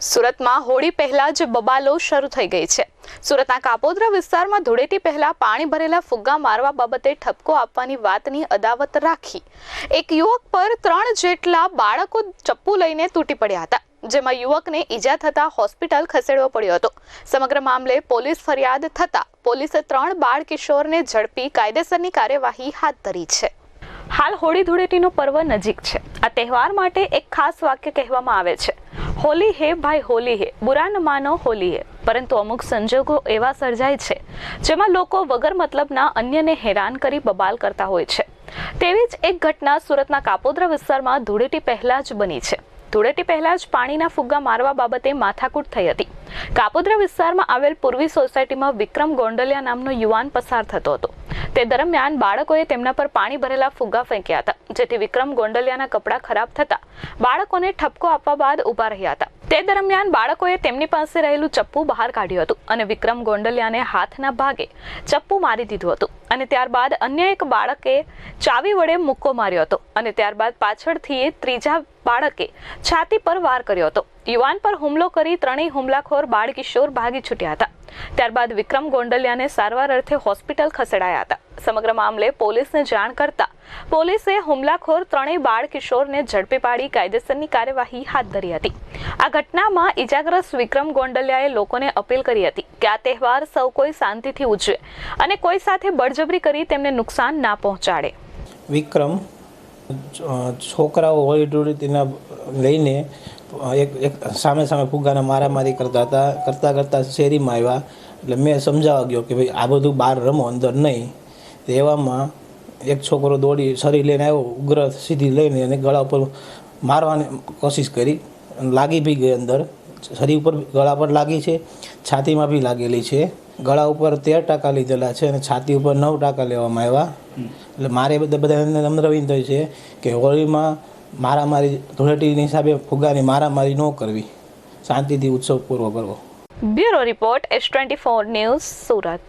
સુરતમાં હોળી પહેલા જ બબાલો શરૂ થઈ ગઈ છે. સુરતના કાપોદ્રા વિસ્તારમાં ધૂળેટી પહેલા પાણી ભરેલા ફુગ્ગા મારવા બાબતે ઠપકો આપવાની વાતની અદાવત રાખી. એક યુવક પર ત્રણ જેટલા બાળકો ચપ્પુ લઈને તૂટી પડ્યા હતા, જેમાં યુવકને ઈજા થતા હોસ્પિટલ ખસેડવો પડ્યો હતો. સમગ્ર મામલે પોલીસ ફરિયાદ થતા પોલીસે ત્રણ બાળ કિશોરને ઝડપી કાયદેસરની કાર્યવાહી હાથ ધરી છે. હાલ હોળી ધૂળેટીનો પર્વ નજીક છે. આ તહેવાર માટે એક ખાસ વાક્ય કહેવામાં આવે છે. હોલી હે ભાઈ, હોલી હે. બુરા ન માનો, હોલી હે. પરંતુ અમુક સંજોગો એવા સર્જાય છે, જેમાં લોકો વગર મતલબના અન્યને હેરાન કરી બબાલ કરતા હોય છે. તેવી જ એક ઘટના સુરતના કાપોદ્રા વિસ્તારમાં ધૂળેટી પહેલા જ બની છે. ધૂળેટી પહેલા જ પાણીના ફુગ્ગા મારવા બાબતે માથાકૂટ થઈ હતી. કાપોદ્રા વિસ્તારમાં આવેલ પૂર્વી સોસાયટીમાં વિક્રમ ગોંડલિયા નામનો યુવાન પસાર થતો હતો. તે દરમિયાન બાળકોએ તેમના પર પાણી ભરેલા ફુગ્ગા ફેંક્યા હતા, જેથી વિક્રમ ગોંડલિયાના કપડાં ખરાબ થતા બાળકોને ઠપકો આપવા બાદ ઊભા રહ્યા હતા. તે દરમિયાન બાળકોએ તેમની પાસે રહેલું ચપ્પુ બહાર કાઢ્યું હતું અને વિક્રમ ગોંડલિયાને હાથના ભાગે ચપ્પુ મારી દીધું હતું અને ત્યારબાદ અન્ય એક બાળકે ચાવી વડે મુક્કો માર્યો હતો અને ત્યારબાદ પાછળથી ત્રીજા બાળકે છાતી પર વાર કર્યો હતો. યુવાન પર હુમલો કરી ત્રણેય હુમલાખોર બાળકિશોર ભાગી છૂટ્યા હતા. ત્યારબાદ વિક્રમ ગોંડલિયાને સારવાર અર્થે હોસ્પિટલ ખસેડાયા હતા. સમગ્ર મામલે પોલીસને જાણ કરતા પોલીસે હુમલાખોર ત્રણેય બાળ કિશોરને ઝડપી પાડી કાયદેસરની કાર્યવાહી હાથ ધરી હતી. આ ઘટનામાં ઇજાગ્રસ્ત વિક્રમ ગોંડલિયાએ લોકોને અપીલ કરી હતી કે આ તહેવાર સૌ કોઈ શાંતિથી ઉજવે અને કોઈ સાથે બળજબરી કરી તેમને નુકસાન ના પહોંચાડે. વિક્રમ છોકરાઓ હોળી ધૂળેટીના લઈને એક એક સામે સામે ફુગ્ગાના મારામારી કરતા હતા, કરતાં કરતાં શેરીમાં આવ્યા. એટલે મેં સમજાવવા ગયો કે ભાઈ, આ બધું બહાર રમો, અંદર નહીં. એવામાં એક છોકરો દોડી શરીર લઈને આવ્યો, ઉગ્ર સીધી લઈને એને ગળા ઉપર મારવાની કોશિશ કરી લાગી બી ગઈ અંદર. શરીર ઉપર ગળા પર લાગી છે છાતીમાં બી લાગેલી છે. ગળા ઉપર તેર ટકા લીધેલા છે અને છાતી ઉપર નવ ટકા લેવામાં આવ્યા. એટલે મારે બધા બધા નમ્ર વિનંતી છે કે હોળીમાં મારામારી ધૂળેટીની હિસાબે ફુગ્ગાની મારામારી ન કરવી. શાંતિથી ઉત્સવ પૂરો કરવો. Bureau report S twenty four news Surat.